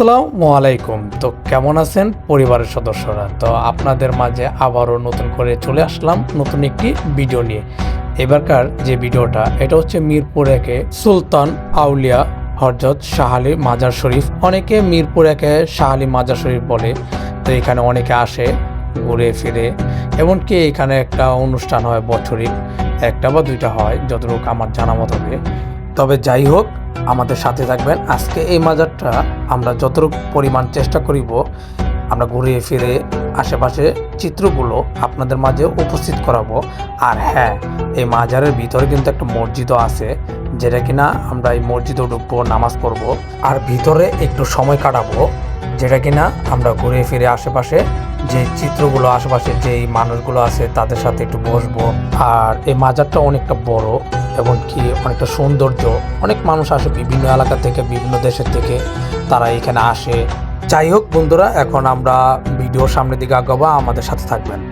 আসসালামু আলাইকুম। তো কেমন আছেন পরিবারের সদস্যরা? তো আপনাদের মাঝে আবারও নতুন করে চলে আসলাম নতুন একটি ভিডিও নিয়ে। এবারকার যে ভিডিওটা, এটা হচ্ছে মিরপুর একে সুলতান আউলিয়া হরজত শাহালি মাজার শরীফ। অনেকে মিরপুর একে শাহালি মাজার শরীফ বলে, তো এখানে অনেকে আসে ঘুরে ফিরে। এমনকি এখানে একটা অনুষ্ঠান হয় বছরিক একটা বা দুইটা হয়, যতটুকু আমার জানা মতো। তবে যাই হোক আমাদের সাথে থাকবেন। আজকে এই মাজারটা আমরা যতটুকু পরিমাণ চেষ্টা করিব, আমরা ঘুরিয়ে ফিরে আশেপাশে চিত্রগুলো আপনাদের মাঝে উপস্থিত করাবো। আর হ্যাঁ এই মাজারের ভিতরে কিন্তু একটা মসজিদও আছে, যেটা কিনা আমরা এই মসজিদে ঢুকবো, নামাজ পড়ব। আর ভিতরে একটু সময় কাটাবো, যেটা কিনা আমরা ঘুরে ফিরে আশেপাশে যে চিত্রগুলো, আশেপাশে যেই মানুষগুলো আছে তাদের সাথে একটু বসবো। আর এই মাজারটা অনেকটা বড় এবং কি অনেকটা সৌন্দর্য, অনেক মানুষ আসে বিভিন্ন এলাকা থেকে, বিভিন্ন দেশের থেকে, তারা এখানে আসে। যাই হোক বন্ধুরা, এখন আমরা ভিডিও সামনের দিকে আগাবো, আমাদের সাথে থাকবেন।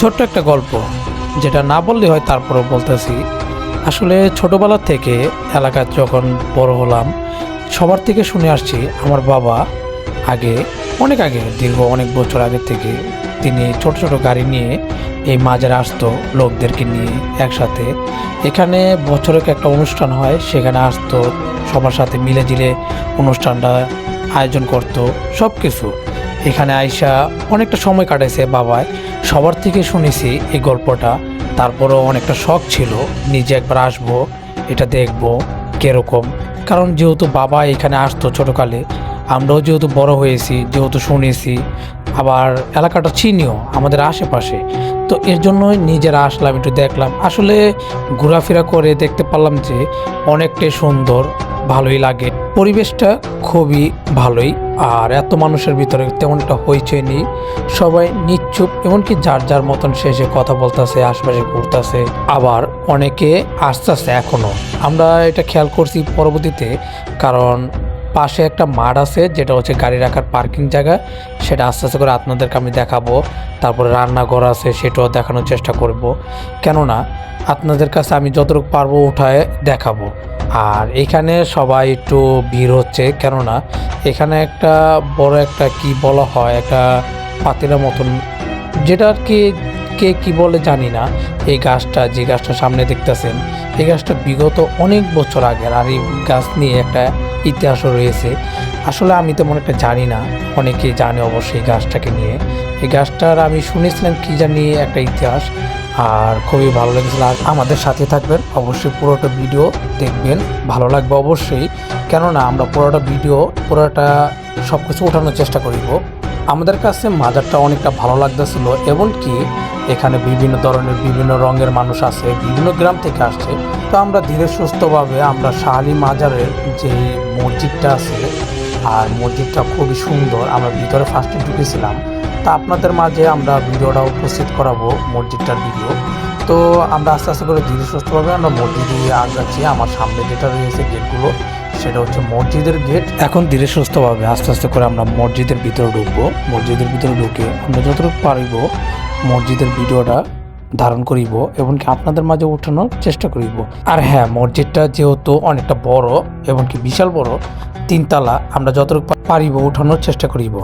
ছোট্ট একটা গল্প, যেটা না বললে হয় তারপরেও বলতেছি। আসলে ছোটবেলা থেকে এলাকার যখন বড় হলাম, সবার থেকে শুনে আসছি আমার বাবা আগে, অনেক আগে, দীর্ঘ অনেক বছর আগে থেকে তিনি ছোট ছোট গাড়ি নিয়ে এই মাজারে আসতো লোকদেরকে নিয়ে একসাথে। এখানে বছরের একটা অনুষ্ঠান হয়, সেখানে আসতো, সবার সাথে মিলে জিলে অনুষ্ঠানটা আয়োজন করতো সব কিছু এখানে আইসা অনেকটা সময় কাটাইছে বাবায়। সবার থেকে শুনেছি এই গল্পটা। তারপরও অনেকটা শখ ছিল, নিজে একবার আসব, এটা দেখব, কীরকম। কারণ যেহেতু বাবা এখানে আসতো ছোটোকালে, আমরাও যেহেতু বড় হয়েছি, যেহেতু শুনেছি, আবার এলাকাটা চিনিও আমাদের আশেপাশে। তো এর জন্যই নিজেরা আসলাম, একটু দেখলাম। আসলে ঘোরাফেরা করে দেখতে পারলাম যে অনেকটাই সুন্দর, ভালোই লাগে। পরিবেশটা খুবই ভালোই। আর এত মানুষের ভিতরে তেমন একটা হইচই নেই। সবাই নিচ্ছুপ এমনকি যার যার মতন শেষে কথা বলতেছে, আশপাশে ঘুরতেছে, আবার অনেকে আসতেছে এখনও আমরা এটা খেয়াল করছি পরবর্তীতে, কারণ পাশে একটা মাঠ আছে, যেটা হচ্ছে গাড়ি রাখার পার্কিং জায়গা। সেটা আস্তে আস্তে করে আপনাদেরকে আমি দেখাবো। তারপরে রান্নাঘর আছে, সেটাও দেখানোর চেষ্টা করব। কেননা, আপনাদের কাছে আমি যতটুকু পারব উঠায় দেখাবো। আর এখানে সবাই একটু ভিড় হচ্ছে, কেননা এখানে একটা বড় একটা কি বলা হয়, একটা পাতিলা মতন, যেটা আর কি, কে কি বলে জানি না, এই গাছটা, যে গাছটা সামনে দেখতেছেন, এই গাছটা বিগত অনেক বছর আগের, আর এই গাছ নিয়ে একটা ইতিহাসও রয়েছে। আসলে আমি তেমন একটা জানি না, অনেকেই জানে অবশ্যই গাছটাকে নিয়ে। এই গাছটার আমি শুনেছিলাম কি জানি একটা ইতিহাস আর খুবই ভালো লেগেছিল। আর আমাদের সাথে থাকবেন অবশ্যই পুরোটা ভিডিও দেখবেন। ভালো লাগবে অবশ্যই। কেননা আমরা পুরোটা ভিডিও, পুরোটা সব কিছু ওঠানোর চেষ্টা করিব। আমাদের কাছে মাজারটা অনেকটা ভালো লাগতেছিল এমনকি এখানে বিভিন্ন ধরনের, বিভিন্ন রঙের মানুষ আছে, বিভিন্ন গ্রাম থেকে আসছে। তো আমরা ধীরে সুস্থভাবে আমরা শাহালি মাজারের যে মসজিদটা আছে আর মসজিদটা খুবই সুন্দর। আমরা ভিতরে ফার্স্টে ঢুকেছিলাম। তা আপনাদের মাঝে আমরা ভিডিওটা উপস্থিত করাবো মসজিদটার ভিডিও তো আমরা আস্তে আস্তে করে ধীরে সুস্থভাবে আমরা মসজিদে আগাচ্ছি আমার সামনে যেটা রয়েছে গেটগুলো সেটা হচ্ছে মসজিদের গেট এখন ধীরে সুস্থভাবে আস্তে আস্তে করে আমরা মসজিদের ভিতরে ঢুকবো। মসজিদের ভিতরে ঢুকে আমরা যতটুকু পারিব মসজিদের ভিডিওটা ধারণ করিব এমনকি আপনাদের মাঝে উঠানোর চেষ্টা করিব। আর হ্যাঁ মসজিদটা যেহেতু অনেকটা বড়, এমনকি বিশাল বড়, তিনতলা, আমরা যতটুকু পারিব উঠানোর চেষ্টা করিব।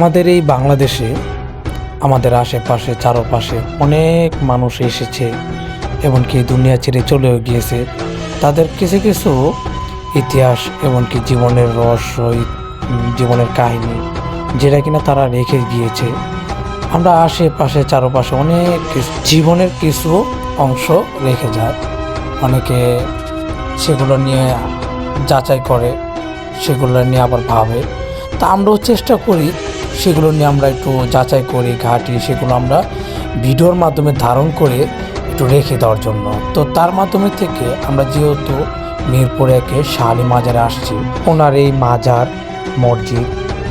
আমাদের এই বাংলাদেশে, আমাদের আশেপাশে, চারপাশে অনেক মানুষ এসেছে, এমনকি দুনিয়া ছেড়ে চলেও গিয়েছে। তাদের কিছু কিছু ইতিহাস, এমনকি জীবনের রহস্য, জীবনের কাহিনী, যেটা কিনা তারা রেখে গিয়েছে। আমরা আশেপাশে, চারপাশে অনেক জীবনের কিছু অংশ রেখে যায়। অনেকে সেগুলো নিয়ে যাচাই করে, সেগুলো নিয়ে আবার ভাবে। তা আমরাও চেষ্টা করি সেগুলো নিয়ে আমরা একটু যাচাই করি, ঘাঁটি, সেগুলো আমরা ভিডিওর মাধ্যমে ধারণ করে একটু রেখে দেওয়ার জন্য। তো তার মাধ্যমে থেকে আমরা যেহেতু মিরপুর একে শাহালি মাজারে আসছি, ওনার এই মাজার, মসজিদ,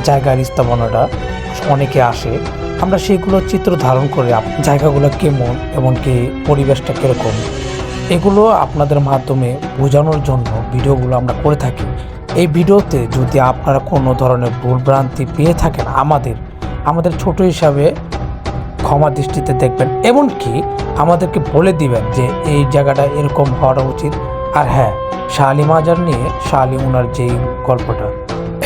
জায়গার স্থাপনাটা অনেকে আসে। আমরা সেগুলো চিত্র ধারণ করে জায়গাগুলো কেমন এমনকি পরিবেশটা কীরকম, এগুলো আপনাদের মাধ্যমে বোঝানোর জন্য ভিডিওগুলো আমরা করে থাকি। এই ভিডিওতে যদি আপনারা কোনো ধরনের ভুলভ্রান্তি পেয়ে থাকেন আমাদের আমাদের ছোট হিসাবে ক্ষমা দৃষ্টিতে দেখবেন এমনকি আমাদেরকে বলে দিবেন যে এই জায়গাটা এরকম হওয়া উচিত। আর হ্যাঁ শালি মাজার নিয়ে শালি উনার যেই গল্পটা,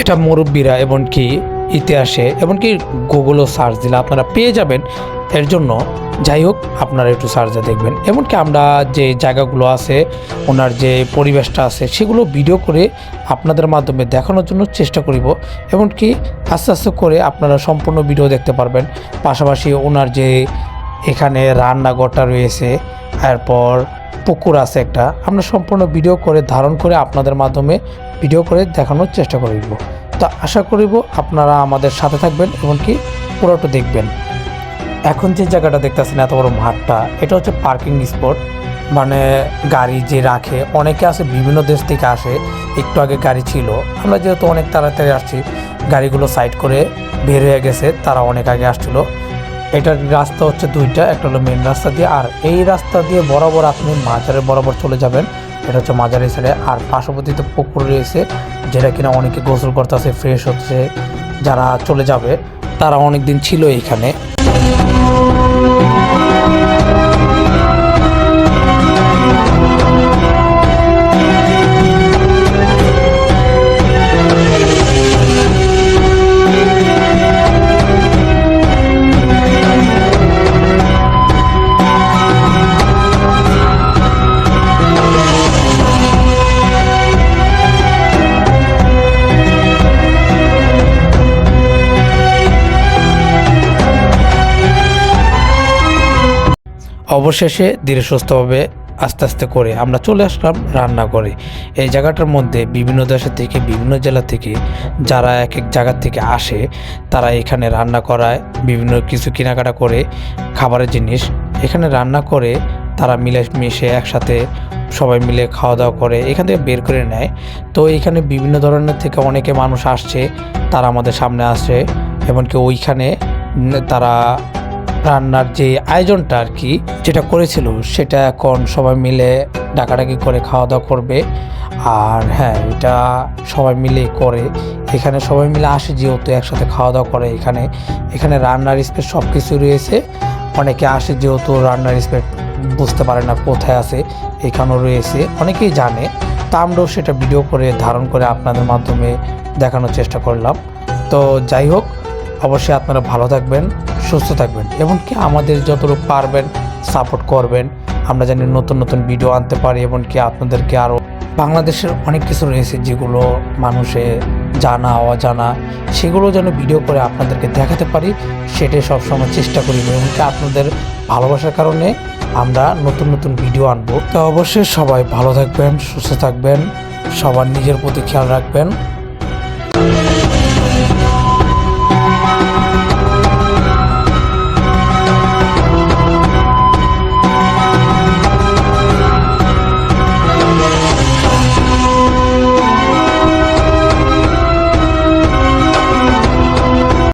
এটা মুরব্বীরা এমনকি ইতিহাসে, এমনকি গুগলও সার্চ দিলে আপনারা পেয়ে যাবেন। এর জন্য। যাই হোক, আপনারা একটু সার্চে দেখবেন। এমনকি আমরা যে জায়গাগুলো আছে, ওনার যে পরিবেশটা আছে, সেগুলো ভিডিও করে আপনাদের মাধ্যমে দেখানোর জন্য চেষ্টা করিব। এমনকি আস্তে আস্তে করে আপনারা সম্পূর্ণ ভিডিও দেখতে পারবেন। পাশাপাশি ওনার যে এখানে রান্নাঘরটা রয়েছে, এরপর পুকুর আছে একটা, আমরা সম্পূর্ণ ভিডিও করে, ধারণ করে আপনাদের মাধ্যমে ভিডিও করে দেখানোর চেষ্টা করিব। তা আশা করিব আপনারা আমাদের সাথে থাকবেন, এমনকি পুরোটা দেখবেন। এখন যে জায়গাটা দেখতেছেন, এত বড় মাঠটা, এটা হচ্ছে পার্কিং স্পট মানে গাড়ি যে রাখে, অনেকে আসে বিভিন্ন দেশ থেকে আসে, একটু আগে গাড়ি ছিল। আমরা যেহেতু অনেক তাড়াতাড়ি আসছি, গাড়িগুলো সাইড করে বের হয়ে গেছে, তারা অনেক আগে আসছিল। এটার রাস্তা হচ্ছে দুইটা, একটা হলো মেন রাস্তা দিয়ে, আর এই রাস্তা দিয়ে বরাবর আপনি মাজারে বরাবর চলে যাবেন। এটা হচ্ছে মাজারের সাইডে আর পার্শ্ববর্তীতে পুকুর রয়েছে, যেটা কিনা অনেকে গোসল করতেছে ফ্রেশ হচ্ছে, যারা চলে যাবে, তারা অনেক দিন ছিল এখানে। অবশেষে ধীরে সুস্থভাবে আস্তে আস্তে করে আমরা চলে আসলাম রান্না করে এই জায়গাটার মধ্যে বিভিন্ন দেশের থেকে, বিভিন্ন জেলা থেকে যারা এক এক জায়গা থেকে আসে, তারা এখানে রান্না করায়, বিভিন্ন কিছু কেনাকাটা করে খাবারের জিনিস। এখানে রান্না করে তারা মিলে মিশে একসাথে সবাই মিলে খাওয়া দাওয়া করে, এখান থেকে বের করে নেয়। তো এখানে বিভিন্ন ধরনের থেকে অনেকে মানুষ আসছে, তারা আমাদের সামনে আসে, এমনকি ওইখানে তারা রান্নার যে আয়োজনটা আর কি, যেটা করেছিল, সেটা এখন সবাই মিলে ডাকাডাকি করে খাওয়া দাওয়া করবে। আর হ্যাঁ এটা সবাই মিলে করে। এখানে সবাই মিলে আসে যেহেতু একসাথে খাওয়া দাওয়া করে এখানে। এখানে রান্নার স্পেস সব কিছু রয়েছে। অনেকে আসে যেহেতু রান্নার স্পেস বুঝতে পারে না কোথায় আছে, এখানেও রয়েছে। অনেকেই জানে। তা আমরাও সেটা ভিডিও করে ধারণ করে আপনাদের মাধ্যমে দেখানোর চেষ্টা করলাম। তো যাই হোক, অবশ্যই আপনারা ভালো থাকবেন। সুস্থ থাকবেন এমনকি আমাদের যতটুকু পারবেন সাপোর্ট করবেন। আমরা জানি নতুন নতুন ভিডিও আনতে পারি এমনকি আপনাদেরকে আরও বাংলাদেশের অনেক কিছু রয়েছে যেগুলো মানুষে জানা, অজানা, সেগুলো যেন ভিডিও করে আপনাদেরকে দেখাতে পারি, সেটাই সবসময় চেষ্টা করি। এমনকি আপনাদের ভালোবাসার কারণে আমরা নতুন নতুন ভিডিও আনব। তো অবশ্যই সবাই ভালো থাকবেন, সুস্থ থাকবেন, সবার নিজের প্রতি খেয়াল রাখবেন।